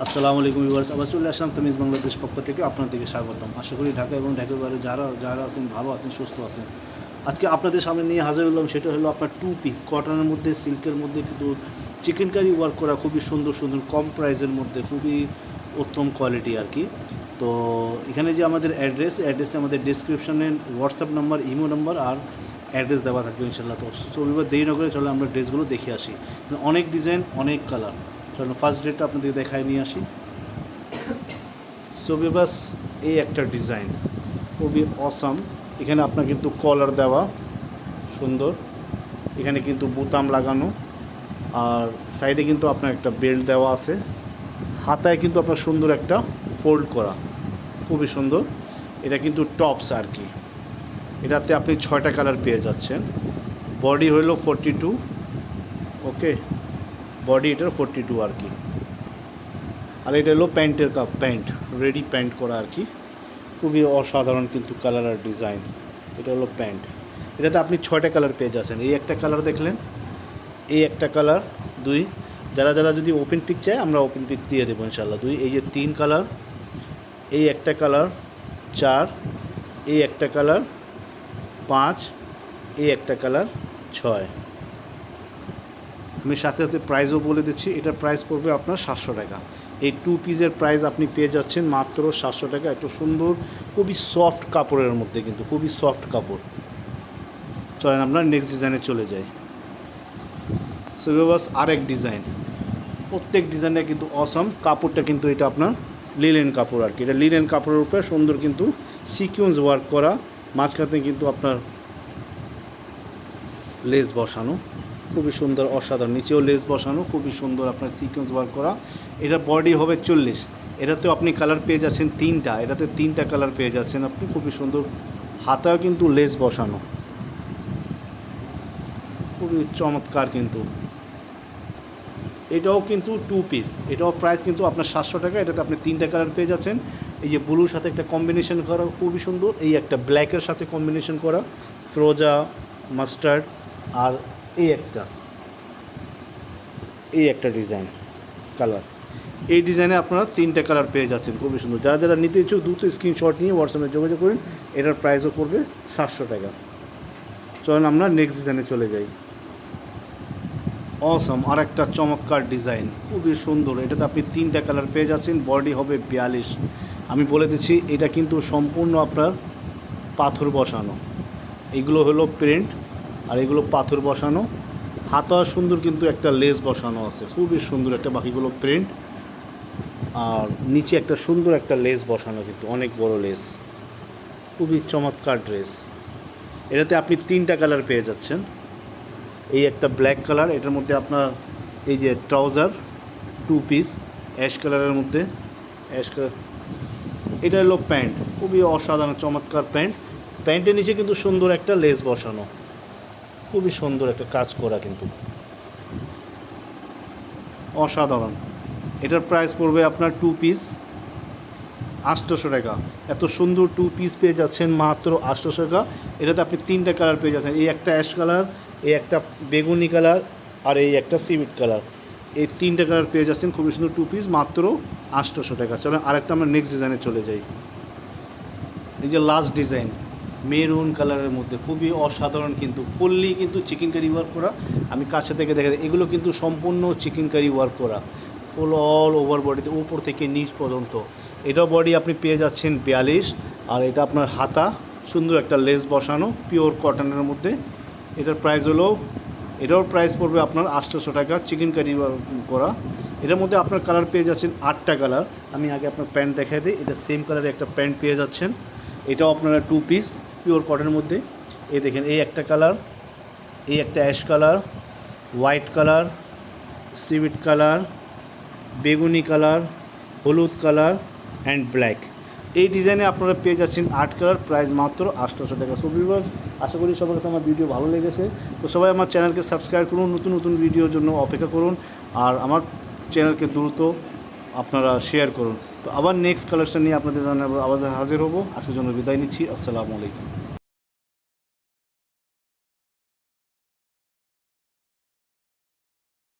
আসসালামু আলাইকুম ভিউয়ার্স, আবার চলে আসলাম তামিজ বাংলাদেশ পক্ষ থেকে আপনাদেরকে স্বাগতম। আশা করি ঢাকা এবং ঢাকার বাইরে যারা যারা আছেন, ভালো আছেন, সুস্থ আছেন। আজকে আপনাদের সামনে নিয়ে হাজির হলাম, সেটা হলো আপনার টু পিস কটনের মধ্যে সিল্কের মধ্যে কিন্তু চিকেন কারি ওয়ার্ক করা খুবই সুন্দর সুন্দর, কম প্রাইসের মধ্যে খুবই উত্তম কোয়ালিটি আর কি তো এখানে যে আমাদের অ্যাড্রেস অ্যাড্রেসে আমাদের ডিসক্রিপশনে হোয়াটসঅ্যাপ নাম্বার ইমো নাম্বার আর অ্যাড্রেস দেওয়া থাকবে ইনশাল্লাহ তো রবিবার দেরি না করে চলে আমরা ড্রেসগুলো দেখে আসি। অনেক ডিজাইন অনেক কালার চলো ফার্স্ট ডেটটা আপনাদেরকে দেখায় নিয়ে আসি। সো বাস এই একটা ডিজাইন খুবই অসাম এখানে আপনার কিন্তু কলার দেওয়া, সুন্দর। এখানে কিন্তু বোতাম লাগানো। আর সাইডে কিন্তু আপনার একটা বেল্ট দেওয়া আছে। হাতায় কিন্তু আপনার সুন্দর একটা ফোল্ড করা। খুবই সুন্দর। এটা কিন্তু টপস আর কি। এটাতে আপনি ছয়টা কালার পেয়ে যাচ্ছেন। বডি হলো ফোরটি টু ওকে বডি এটার ফোরটি টু আর কি। আর এটা হলো প্যান্টের কাপ প্যান্ট রেডি প্যান্ট করা আর কি। খুবই অসাধারণ কিন্তু কালার আর ডিজাইন এটা হলো প্যান্ট। এটাতে আপনি ছয়টা কালার পেয়ে যাচ্ছেন। এই একটা কালার দেখলেন, এই একটা কালার দুই। যারা যারা যদি ওপেন পিক চায়, আমরা ওপেন পিক দিয়ে দেবো ইনশাল্লাহ দুই, এই যে তিন কালার এই একটা কালার চার। এই একটা কালার পাঁচ। এই একটা কালার ছয়। আমি সাথে সাথে প্রাইসও বলে দিচ্ছি, এটার প্রাইস পড়বে আপনার সাতশো টাকা। এই টু পিসের প্রাইস আপনি পেয়ে যাচ্ছেন মাত্র সাতশো টাকা। একটু সুন্দর, খুবই সফট কাপড়ের মধ্যে কিন্তু, খুবই সফট কাপড়। চলেন আমরা নেক্সট ডিজাইনে চলে যাই। সো আরেক ডিজাইন প্রত্যেক ডিজাইনে কিন্তু অসম কাপড়টা কিন্তু এটা আপনার লিলেন কাপড় আর কি। এটা লিলেন কাপড়ের উপরে সুন্দর কিন্তু সিকিউন্স ওয়ার্ক করা। মাঝখানে কিন্তু আপনার লেস বসানো। খুবই সুন্দর, অসাধারণ। নিচেও লেস বসানো, খুবই সুন্দর আপনার সিকোয়েন্স ওয়ার্ক করা। এটা বডি হবে চল্লিশ। এটাতেও আপনি কালার পেয়ে যাচ্ছেন তিনটা। এটাতে তিনটা কালার পেয়ে যাচ্ছেন আপনি। খুবই সুন্দর। হাতাও কিন্তু লেস বসানো। খুবই চমৎকার কিন্তু। এটাও কিন্তু টু পিস এটাও প্রাইস কিন্তু আপনার সাতশো টাকা। এটাতে আপনি তিনটা কালার পেয়ে যাচ্ছেন। এই যে ব্লুর সাথে একটা কম্বিনেশন করা খুবই সুন্দর। এই একটা ব্ল্যাকের সাথে কম্বিনেশন করা। ফ্রোজা মাস্টার্ড আর এই একটা। এই একটা ডিজাইন কালার এই ডিজাইনে আপনারা তিনটা কালার পেয়ে যাচ্ছেন, খুবই সুন্দর। যারা যারা নিতে ইচ্ছুক, দ্রুত স্ক্রিনশট নিয়ে হোয়াটসঅ্যাপে যোগাযোগ করুন। এটার প্রাইসও পড়বে সাতশো টাকা। চলুন আমরা নেক্সট ডিজাইনে চলে যাই। অসম আর একটা চমৎকার ডিজাইন খুবই সুন্দর। এটাতে আপনি তিনটা কালার পেয়ে যাচ্ছেন বডি হবে বিয়াল্লিশ। আমি বলে দিচ্ছি, এটা কিন্তু সম্পূর্ণ আপনার পাথর বসানো। এগুলো হলো প্রিন্ট আর এগুলো পাথর বসানো। হাতা সুন্দর কিন্তু একটা লেস বসানো আছে। খুবই সুন্দর একটা বাকিগুলো প্রিন্ট আর নিচে একটা সুন্দর একটা লেস বসানো কিন্তু, অনেক বড় লেস। খুবই চমৎকার ড্রেস এটাতে আপনি তিনটা কালার পেয়ে যাচ্ছেন। এই একটা ব্ল্যাক কালার এটার মধ্যে আপনার এই যে ট্রাউজার টু পিস অ্যাশ কালারের মধ্যে। অ্যাশ কালার এটা হলো প্যান্ট। খুবই অসাধারণ, চমৎকার প্যান্ট। প্যান্টের নিচে কিন্তু সুন্দর একটা লেস বসানো। খুবই সুন্দর একটা কাজ করা কিন্তু। অসাধারণ। এটার প্রাইস পড়বে আপনার টু পিস আটশোশো টাকা। এত সুন্দর টু পিস পেয়ে যাচ্ছেন মাত্র আটশোশো টাকা। এটাতে আপনি তিনটা কালার পেয়ে যাচ্ছেন। এই একটা অ্যাশ কালার এই একটা বেগুনি কালার আর এই একটা সিভিট কালার এই তিনটা কালার পেয়ে যাচ্ছেন খুবই সুন্দর টু পিস মাত্র আটশোশো টাকা। চলো আরেকটা আমরা নেক্সট ডিজাইনে চলে যাই। এই যে লাস্ট ডিজাইন মেরুন কালারের মধ্যে, খুবই অসাধারণ কিন্তু, ফুললি কিন্তু চিকেন কারি ওয়ার্ক করা। আমি কাছে থেকে দেখা এগুলো কিন্তু সম্পূর্ণ চিকেন কারি ওয়ার্ক করা। ফুল অল ওভার বডিতে উপর থেকে নিচ পর্যন্ত। এটাও বডি আপনি পেয়ে যাচ্ছেন বিয়াল্লিশ, আর এটা আপনার হাতা, সুন্দর একটা লেস বসানো পিওর কটনের মধ্যে। এটার প্রাইস হলো, এটার প্রাইস পড়বে আপনার আটশোশো টাকা চিকেন কারি করা। এটার মধ্যে আপনার কালার পেয়ে যাচ্ছেন আটটা কালার আমি আগে আপনার প্যান্ট দেখাই দিই, এটা সেম কালারে একটা প্যান্ট পেয়ে যাচ্ছেন। এটাও আপনারা টু পিস পিওর কটনের মধ্যে। এই দেখেন, এই একটা কালার, এই একটা অ্যাশ কালার, হোয়াইট কালার, সিভিট কালার, বেগুনি কালার, হলুদ কালার অ্যান্ড ব্ল্যাক এই ডিজাইনে আপনারা পেয়ে যাচ্ছেন আট কালার, প্রাইস মাত্র আটশোশো টাকা। সো আশা করি সবার কাছে আমার ভিডিও ভালো লেগেছে। তো সবাই আমার চ্যানেলকে সাবস্ক্রাইব করুন, নতুন নতুন ভিডিওর জন্য অপেক্ষা করুন। আর আমার চ্যানেলকে দ্রুত আপনারা শেয়ার করুন। তো আবার নেক্সট কালেকশন নিয়ে আপনাদের জানাব, আবার হাজির হব। আজকের জন্য বিদায় নিচ্ছি। আসসালামু আলাইকুম।